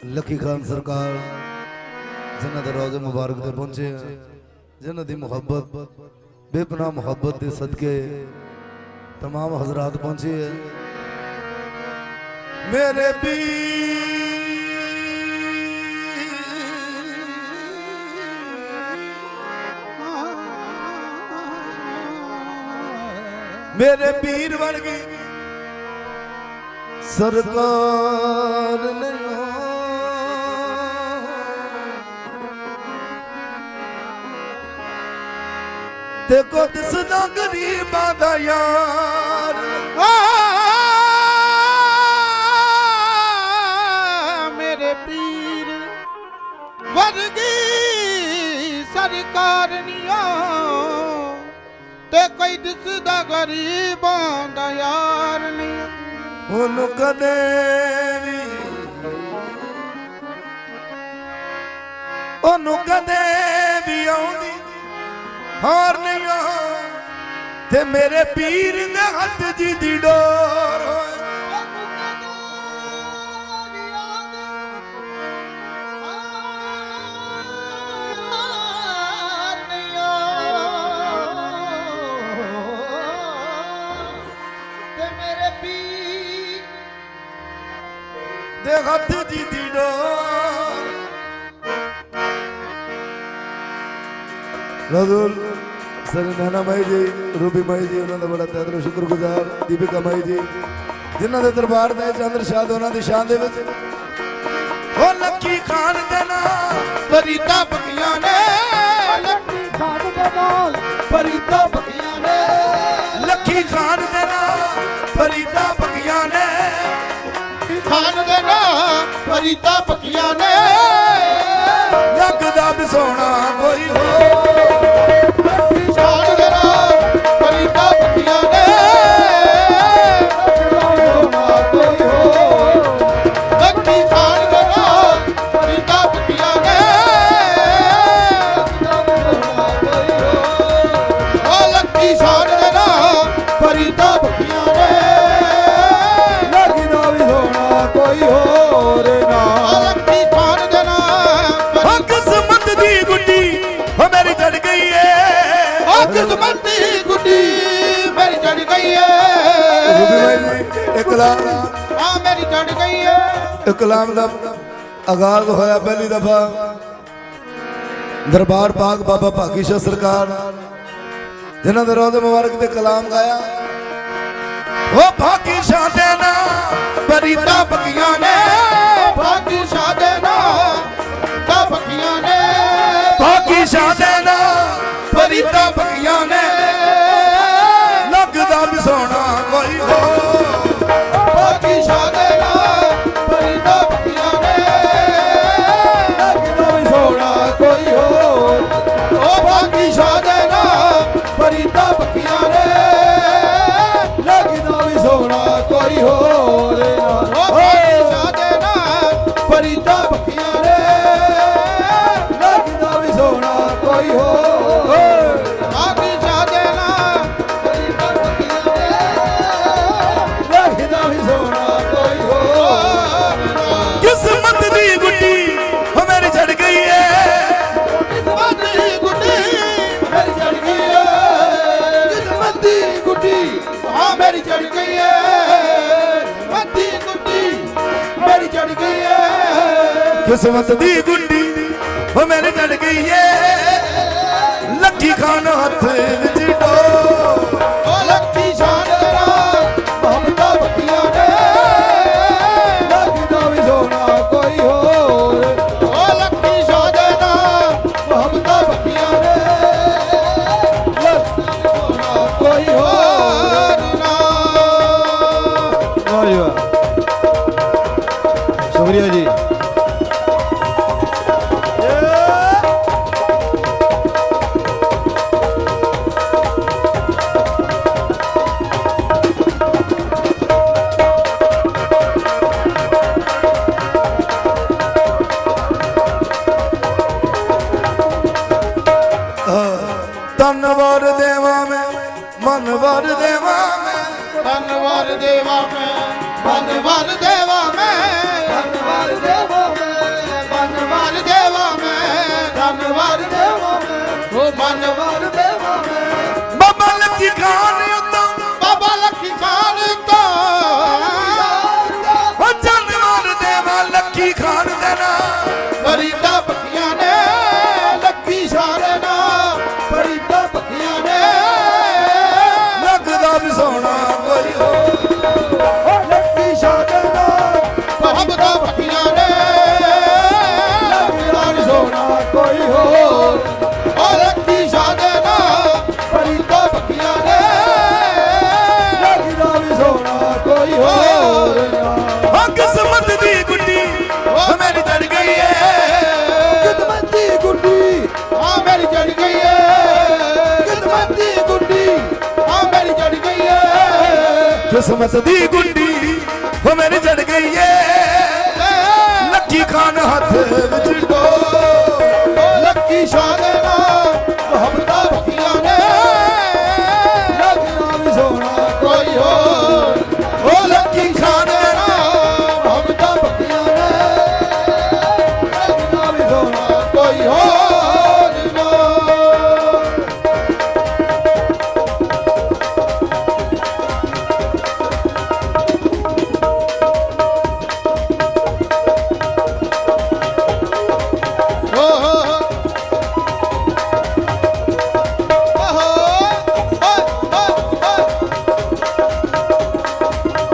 ਲੱਖੀ ਖਾਨ ਸਰਕਾਰ ਜਿਨ੍ਹਾਂ ਦੇ ਰੋਜ਼ੇ ਮੁਬਾਰਕ ਤੇ ਪਹੁੰਚੇ ਆ ਜਿਨ੍ਹਾਂ ਦੀ ਮੁਹੱਬਤ ਬੇਪਨਾਹ ਮੁਹੱਬਤ ਦੇ ਸਦਕੇ तमाम हजरात पहुंचे हैं मेरे पीर मेरे पीर वर्गी सरकार ने ਤੇ ਕੋ ਦਿਸਦਾ ਗਰੀਬਾਂ ਦਾ ਯਾਰ। ਮੇਰੇ ਪੀਰ ਵਰਗੀ ਸਰਕਾਰ ਨਿਓ ਤੇ ਕੋਈ ਦਿਸਦਾ ਗਰੀਬਾਂ ਦਾ ਯਾਰ ਨਹੀਂ ਉਹਨੂੰ ਕਦੇ ਵੀ ਉਹਨੂੰ ਕਦੇ ਵੀ ਆਉਂਦੀ ਹਾਰਨੀਆਂ ਤੇ ਮੇਰੇ ਪੀਰ ਦੇ ਹੱਥ ਜੀ ਦੀ ਡੋਰ ਪੀਰ ਦੇ ਹੱਥ ਜੀ ਦੀ ਡੋਰ। ਰਜ਼ੂਲ। ਸਰ ਨਾਨਾ ਮਾਈ ਜੀ ਰੂਬੀ ਮਾਈ ਜੀ ਉਹਨਾਂ ਦਾ ਬੜਾ ਤਹਿ ਦਿਲੋਂ ਸ਼ੁਕਰਗੁਜ਼ਾਰ ਦੀਪਿਕਾ ਮਾਈ ਜੀ ਜਿਨ੍ਹਾਂ ਦੇ ਦਰਬਾਰ ਦੇ ਚੰਦਰ ਸ਼ਾਹ ਦੇ ਉਹਨਾਂ ਦੀ ਸ਼ਾਨ ਦੇ ਵਿੱਚ। ਉਹ ਲੱਕੀ ਖਾਨ ਦੇ ਨਾਂ ਫਰੀਦਾ ਬਕੀਆਂ ਨੇ। ਲੱਕੀ ਖਾਨ ਦੇ ਨਾਲ ਫਰੀਦਾ ਬਕੀਆਂ ਨੇ। ਲੱਖੀ ਖਾਨ ਦੇ ਨਾਂ ਫਰੀਦਾ ਬਗੀਆਂ ਨੇ। ਖਾਨ ਦੇ ਨਾਲ ਫਰੀਦਾ ਬਕੀਆਂ ਨੇ। ਲੱਗਦਾ ਵੀ ਇਕਲਾਮ। ਆ ਮੇਰੀ ਚੜ ਗਈ ਏ। ਇਕਲਾਮ ਦਾ ਆਗਾਜ਼ ਹੋਇਆ ਪਹਿਲੀ ਦਫਾ। ਦਰਬਾਰ ਪਾਕ ਬਾਬਾ ਭਾਗੀ ਸ਼ਾਹ ਸਰਕਾਰ ਜਿਨ੍ਹਾਂ ਦੇ ਰੋਜ਼ੇ ਮੁਬਾਰਕ ਤੇ ਕਲਾਮ ਗਾਇਆ। ਉਹ ਭਾਗੀ ਸ਼ਾਹ ਦੇ ਨਾਂ ਬਰੀਤਾ ਬਕੀਆਂ ਕਿਸਮਤ ਦੀ ਗੁੱਡੀ ਉਹ ਮੇਰੇ ਚੜ ਗਈ ਏ। ਲੱਕੀ ਖਾਨ ਹੱਥ ਵਿੱਚ ਡੋ। ਤਨ ਵਰ ਦੇਵਾਂ ਮੈਂ ਮਨ ਵਰ ਦੇਵਾਂ ਮੈਂ। ਧੰਨਵਾਦ ਦੇਵਾ ਮੈਂ ਧੰਨਵਾਦ ਦੇਵਾ ਮੈਂ। ਧੰਨਵਾਦ ਦੇਵੋ ਮੈਂ ਕਿਸਮਤ ਦੀ ਗੁੰਡੀ ਹੋ ਮੇਰੀ ਜੜ ਗਈ ਏ। ਲੱਕੀ ਖਾਨ ਹੱਥ